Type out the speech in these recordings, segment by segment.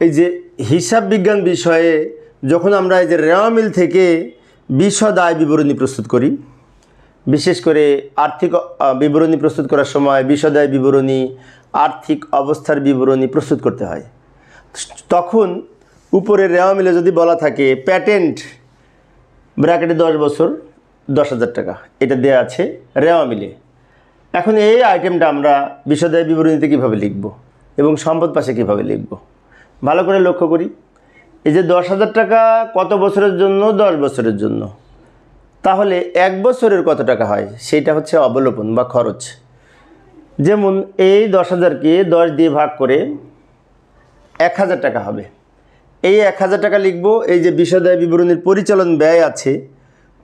এই যে হিসাব বিজ্ঞান বিষয়ে যখন আমরা এই যে রেওয়া মিল থেকে বিশদ আয় বিবরণী প্রস্তুত করি, বিশেষ করে আর্থিক বিবরণী প্রস্তুত করার সময় বিশদ আয় বিবরণী, আর্থিক অবস্থার বিবরণী প্রস্তুত করতে হয়। তখন উপরে রেওয়া মিলে যদি বলা থাকে প্যাটেন্ট ব্র্যাকেটে দশ বছর, দশ হাজার টাকা, এটা দেওয়া আছে রেওয়া মিলে। এখন এই আইটেমটা আমরা বিশদায় বিবরণীতে কীভাবে লিখব এবং সম্পদ পাশে কীভাবে লিখব? ভালো করে লক্ষ্য করি। এই যে দশ হাজার টাকা কত বছরের জন্য? দশ বছরের জন্য। তাহলে এক বছরের কত টাকা হয়? সেইটা হচ্ছে অবলোপন বা খরচ। যেমন এই দশ হাজারকে দশ দিয়ে ভাগ করে এক হাজার টাকা হবে। এই এক হাজার টাকা লিখব, এই যে বিশদায় বিবরণীর পরিচালন ব্যয় আছে,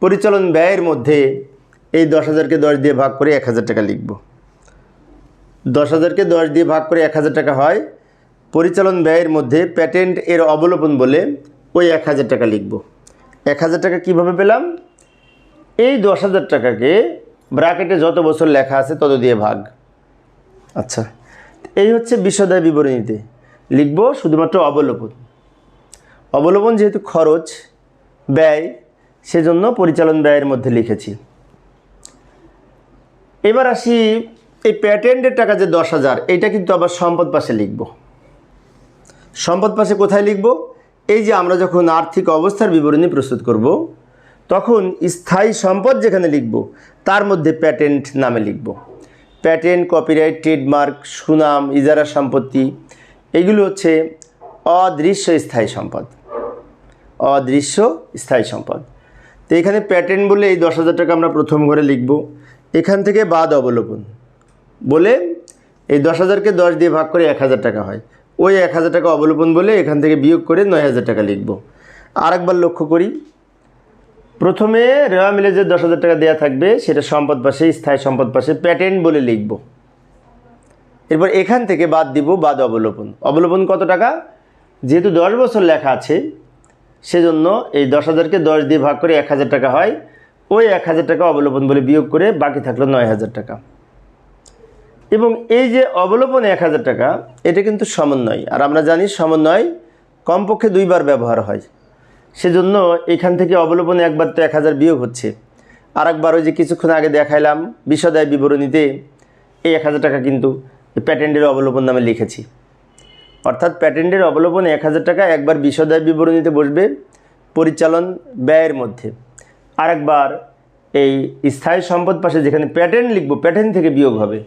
পরিচালন ব্যয়ের মধ্যে এই দশ হাজারকে দশ দিয়ে ভাগ করে এক হাজার টাকা লিখব। দশ হাজারকে দশ দিয়ে ভাগ করে এক হাজার টাকা হয় পরিচালন ব্যয়ের মধ্যে প্যাটেন্ট এর অবলোপন বলে ওই এক হাজার টাকা লিখব। এক হাজার টাকা কীভাবে পেলাম? এই দশ হাজার টাকাকে ব্র্যাকেটে যত বছর লেখা আছে তত দিয়ে ভাগ। আচ্ছা এই হচ্ছে বিশদায় বিবরণীতে। লিখব শুধুমাত্র অবলোপন। অবলম্বন যেহেতু খরচ, ব্যয়, সেজন্য পরিচালন ব্যয়ের মধ্যে লিখেছি। এবার আসি, এই প্যাটেন্টের টাকা যে দশ হাজার এইটা কিন্তু আবার সম্পদ পাশে লিখব। সম্পদ পাশে কোথায় লিখব? এই যে আমরা যখন আর্থিক অবস্থার বিবরণী প্রস্তুত করব, তখন স্থায়ী সম্পদ যেখানে লিখব, তার মধ্যে প্যাটেন্ট নামে লিখব। প্যাটেন্ট কপিরাইট ট্রেডমার্ক সুনাম, ইজারা সম্পত্তি, এগুলো হচ্ছে অদৃশ্য স্থায়ী সম্পদ। অদৃশ্য স্থায়ী সম্পদ। তো এখানে প্যাটেন্ট বলে এই দশ হাজার টাকা আমরা প্রথম ঘরে লিখব। এখান থেকে বাদ অবলোপন বলে এই দশ হাজারকে দশ দিয়ে ভাগ করে এক হাজার টাকা হয়। ওই এক হাজার টাকা অবলোপন বলে এখান থেকে বিয়োগ করে নয় হাজার টাকা লিখব। আরেকবার লক্ষ্য করি। প্রথমে রেওয়া মিলে যে দশ হাজার টাকা দেওয়া থাকবে, সেটা সম্পদ পাশে, স্থায়ী সম্পদ পাশে প্যাটেন্ট বলে লিখব। এরপর এখান থেকে বাদ দিব বাদ অবলোপন। অবলোপন কত টাকা? যেহেতু দশ বছর লেখা আছে, সেজন্য এই দশ হাজারকে দশ দিয়ে ভাগ করে এক হাজার টাকা হয়। ওই এক হাজার টাকা অবলোপন বলে বিয়োগ করে বাকি থাকল নয় হাজার টাকা। এবং এই যে অবলোপন এক হাজার টাকা, এটা কিন্তু সমন্বয়। আর আমরা জানি সমন্বয় কমপক্ষে দুইবার ব্যবহার হয়। সেজন্য এখান থেকে অবলোপনে একবার তো এক হাজার বিয়োগ হচ্ছে। আর একবার ওই যে কিছুক্ষণ আগে দেখাইলাম বিশদায় বিবরণীতে এই এক হাজার টাকা কিন্তু প্যাটেন্টের অবলোপন নামে লিখেছি। অর্থাৎ প্যাটেন্টের অবলোপনে এক হাজার টাকা একবার বিশদায় বিবরণীতে বসবে পরিচালন ব্যয়ের মধ্যে। আরেকবার এই স্থায়ী সম্পদ পাশে যেখানে প্যাটেন্ট লিখব, প্যাটেন্ট থেকে বিয়োগ হবে।